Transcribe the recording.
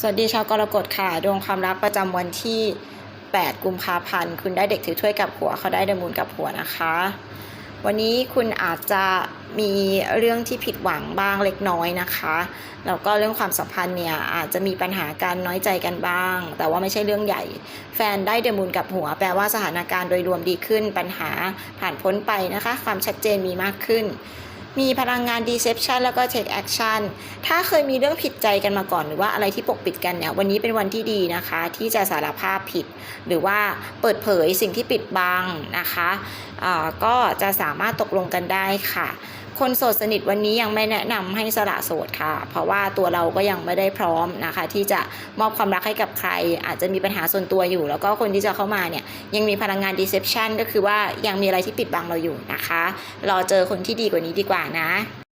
สวัสดีชาวกรกฎค่ะ ดวงความรักประจำวันที่ 8 กุมภาพันธ์ คุณได้เด็กถือถ้วยกับหัวเขาได้เดมูนกับหัวนะคะ วันนี้คุณอาจจะมีเรื่องที่ผิดหวังบ้างเล็กน้อยนะคะ แล้วก็เรื่องความสัมพันธ์เนี่ยอาจจะมีปัญหาการน้อยใจกันบ้าง แต่ว่าไม่ใช่เรื่องใหญ่ แฟนได้เดมูนกับหัว แปลว่าสถานการณ์โดยรวมดีขึ้น ปัญหาผ่านพ้นไปนะคะ ความชัดเจนมีมากขึ้น มีพลังงาน deception แล้วก็ take action ถ้าเคยมีเรื่องผิดใจกันมาก่อนหรือว่าอะไรที่ปกปิดกันเนี่ยวันนี้เป็นวันที่ดีนะคะ ที่จะสารภาพผิด หรือว่าเปิดเผยสิ่งที่ปิดบังนะคะอ่าก็จะสามารถตกลงกันได้ค่ะ คนโสดสนิทวันนี้ยังไม่แนะนำให้สละโสดค่ะ เพราะว่าตัวเราก็ยังไม่ได้พร้อมนะคะ ที่จะมอบความรักให้กับใคร อาจจะมีปัญหาส่วนตัวอยู่ แล้วก็คนที่จะเข้ามาเนี่ยยังมีพลังงานดีเซ p ชันก็คือว่ายังมีอะไรที่ปิดบังเราอยู่นะคะ รอเจอคนที่ดีกว่านี้ดีกว่านะ